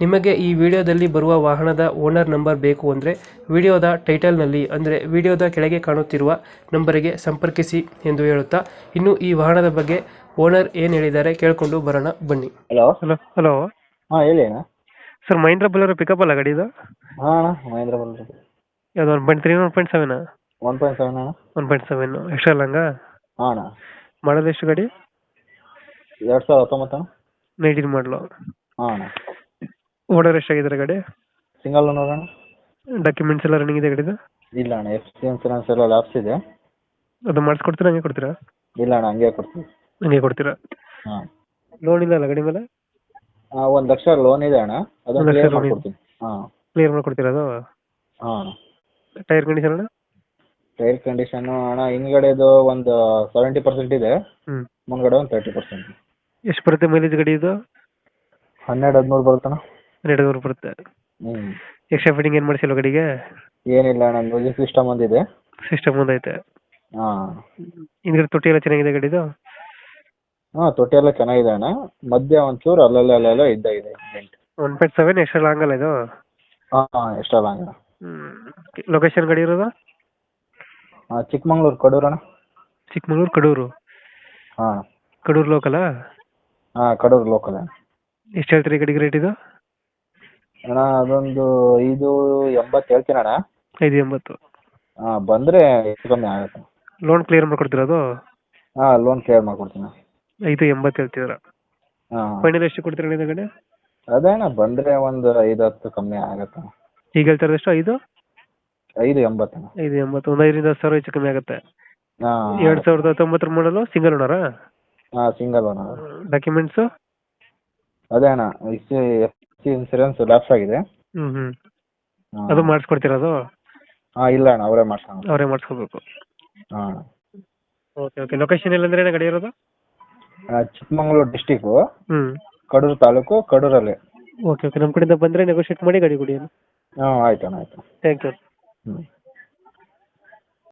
ನಿಮಗೆ ಈ ವಿಡಿಯೋದಲ್ಲಿ ಬರುವ ವಾಹನದ ಓನರ್ ನಂಬರ್ ಬೇಕು ಅಂದರೆ ವಿಡಿಯೋದ ಟೈಟಲ್ನಲ್ಲಿ ಅಂದರೆ ವಿಡಿಯೋದ ಕೆಳಗೆ ಕಾಣುತ್ತಿರುವ ನಂಬರಿಗೆ ಸಂಪರ್ಕಿಸಿ ಎಂದು ಹೇಳುತ್ತಾ ಇನ್ನು ಈ ವಾಹನದ ಬಗ್ಗೆ ಓನರ್ ಏನು ಹೇಳಿದ್ದಾರೆ ಕೇಳಿಕೊಂಡು ಬರೋಣ ಬನ್ನಿ. ಹಲೋ? Hello hello. ಹಾಂ ಹೇಳಿ ಅಣ್ಣ. ಸರ್ ಮಹೇಂದ್ರ ಬಲ್ಲರ್ ಪಿಕಪ್ ಅಲ್ಲ ಗಾಡಿ ಇದು? ಹಾಂ ಅಣ್ಣ ಮಹೇಂದ್ರ ಬಲ್ರಿ. ಯಾವ್ದು one point three one point seven one point seven ಅಣ್ಣ. One point seven extra long ಹಾಂ ಅಣ್ಣ. ಮಾಡೋದು ಎಷ್ಟು ಗಾಡಿ? ಎರಡು ಸಾವಿರದ ಹತ್ತೊಂಬತ್ತು ಅಣ್ಣ ನೈನ್ಟೀನ್ ಮಾಡಲು ಹಾಂ ಅಣ್ಣ. ಓನರ್ ಎಷ್ಟಾಗಿದ್ದಾರೆ ಗಾಡಿ? ಸಿಂಗಲ್ ನೋಡೋಣ ಡಾಕ್ಯುಮೆಂಟ್ಸ್ ಎಲ್ಲ ರನ್ನಿಂಗ್ ಇದೆ ಗಾಡಿದು? ಇಲ್ಲ ಅಣ್ಣ ಎಫ್ ಸಿ ಇನ್ಸೂರೆನ್ಸ್ ಎಲ್ಲ ಲ್ಯಾಪ್ಸ್ ಇದೆ. ಅದು ಮಾಡಿಸ್ಕೊಡ್ತೀರಾ ಹಂಗೆ ಕೊಡ್ತೀರಾ? ಇಲ್ಲ ಅಣ್ಣ ಹಂಗೆ ಕೊಡ್ತೀವಿ. ಹಂಗೆ ಕೊಡ್ತೀರಾ? ಹಾಂ. ಲೋನ್ ಇಲ್ಲ ಅಲ್ಲ ಗಾಡಿ ಮೇಲೆ? ಆ ಒಂದು ಲಕ್ಷ ಲೋನ್ ಇದೆ ಅಣ್ಣ. ಒಂದ್ ಲಕ್ಷ ಕ್ಲಿಯರ್ loan ಇದೆ. ಮಾಡ್ಕೊಡ್ತೀನಿ. ಹಾಂ. ಕ್ಲಿಯರ್ ಮಾಡ್ಕೊಡ್ತೀರಾ ಅದು? ಹಾಂ ಟೈರ್ ಕಂಡೀಷನ್ ಅಣ್ಣ? ಟೈರ್ ಕಂಡೀಷನ್ ಅಣ್ಣ ಹಿಂಗಡೆದು ಒಂದು ಸೆವೆಂಟಿ ಪರ್ಸೆಂಟ್ ಇದೆ. ಹ್ಞೂ ಮುಂದ್ಗಡೆ ಒಂದು ತರ್ಟಿ ಪರ್ಸೆಂಟ್ ಎಷ್ಟು ಬರುತ್ತೆ ಮೈಲೇಜ್ ಗಾಡಿ ಇದು? ಹನ್ನೆರಡು ಹದಿಮೂರು ಬರುತ್ತಣ್ಣ. ನೂರು ಬರುತ್ತೆ. ಎಕ್ಸ್ಟ್ರಾ ಫಿಟ್ಟಿಂಗ್ ಏನು ಮಾಡಿಸಿಲ್ಲ ಗಾಡಿಗೆ? ಏನಿಲ್ಲ ಅಣ್ಣ ಮ್ಯೂಸಿಕ್ ಸಿಸ್ಟಮ್ ಒಂದಿದೆ. ಸಿಸ್ಟಮ್ ಒಂದೈತೆ ಹಾಂ. ಹಿಂದ್ಗಡೆ ತೊಟ್ಟಿ ಎಲ್ಲ ಚೆನ್ನಾಗಿದೆ ಗಾಡಿದು? ಹಾಂ ತೊಟ್ಟಿ ಎಲ್ಲ ಚೆನ್ನಾಗಿದೆ ಅಣ್ಣ. ಮಧ್ಯ ಒಂಚೂರು ಅಲ್ಲಲ್ಲ ಅಲ್ಲೆಲ್ಲ ಇದ್ದಾಗಿದೆ ಇದೆ. One point seven extra long ಅಲ್ಲ ಇದು? ಹಾಂ ಎಷ್ಟಲ್ಲ ಅಣ್ಣ. ಲೊಕೇಶನ್ ಗಾಡಿ ಇರೋದು? ಚಿಕ್ಕಮಂಗ್ಳೂರು ಕಡೂರು ಅಣ್ಣ. ಚಿಕ್ಕಮಗಳೂರು ಕಡೂರು? ಹಾಂ. ಕಡೂರು ಲೋಕಲ ಹಾಂ ಕಡೂರು ಲೋಕಲ್ ಎಷ್ಟು ಹೇಳ್ತೀರಿ ಗಾಡಿಗೆ ರೇಟ್ ಇದು? ಅಣ್ಣ ಅದೊಂದು ಐದು ಎಂಬತ್ತು ಹೇಳ್ತೀನಿ ಅಣ್ಣ. ಐದು ಎಂಬತ್ತು. ಹಾಂ ಬಂದರೆ ಹೆಚ್ಚು ಕಮ್ಮಿ ಆಗುತ್ತೆ. ಲೋನ್ ಕ್ಲಿಯರ್ ಮಾಡ್ಕೊಡ್ತೀರಾ ಅದು? ಹಾಂ ಲೋನ್ ಕ್ಲಿಯರ್ ಮಾಡ್ಕೊಡ್ತೀನಿ. ಐದು ಎಂಬತ್ತು ಹೇಳ್ತಿದ್ದೀರಾ? ಹಾಂ. ಫೈನಲ್ ಎಷ್ಟು ಕೊಡ್ತೀರಾ ಅಣ್ಣ ಕಡೆ ಗಾಡಿ ಅದೇ ಅಣ್ಣ ಬಂದರೆ ಒಂದು ಐದು ಹತ್ತು ಕಮ್ಮಿ ಆಗುತ್ತೆ. ಈಗ ಹೇಳ್ತಾರೆ ಎಷ್ಟು? ಐದು? ಐದು ಎಂಬತ್ತು ಅಣ್ಣ. ಐದು ಎಂಬತ್ತು ಒಂದು ಐದರಿಂದ ಹತ್ತು ಸಾವಿರ ಹೆಚ್ಚು ಕಮ್ಮಿ ಆಗುತ್ತೆ. ಹಾಂ. ಎರಡು ಸಾವಿರದ ಹತ್ತೊಂಬತ್ತರ ಮಾಡಲು ಸಿಂಗಲ್ ಓನರಾ ಹಾಂ ಸಿಂಗಲ್ ಅಣ್ಣ ಡಾಕ್ಯುಮೆಂಟ್ಸು ಅದೇ ಅಣ್ಣ ಎಫ್ ಸಿ ಇನ್ಸೂರೆನ್ಸ್ ಲ್ಯಾಪ್ಸ್ ಆಗಿದೆ. ಹ್ಞೂ ಹ್ಞೂ ಹಾಂ. ಅದು ಮಾಡಿಸ್ಕೊಡ್ತೀರಾ ಅದು? ಹಾ ಇಲ್ಲ ಅಣ್ಣ ಅವರೇ ಮಾಡ್ಸೋಣ ಅವರೇ ಮಾಡಿಸ್ಕೋಬೇಕು. ಹಾ. Okay okay. ಲೊಕೇಶನ್ ಎಲ್ಲಂದ್ರೆ ಗಾಡಿ ಇರೋದು? ಚಿಕ್ಕಮಂಗ್ಳೂರು ಡಿಸ್ಟಿಕ್ಕು ಹ್ಞೂ ಕಡೂರು ತಾಲೂಕು ಕಡೂರಲ್ಲಿ. Okay okay. ನಮ್ಮ ಕಡೆಯಿಂದ ಬಂದರೆ ನೆಗೋಷಿಯೇಟ್ ಮಾಡಿ ಗಾಡಿ ಕೊಡಿ ಹಾಂ ಆಯ್ತು ಅಣ್ಣ ಆಯ್ತು. ಥ್ಯಾಂಕ್ ಯು ಹ್ಞೂ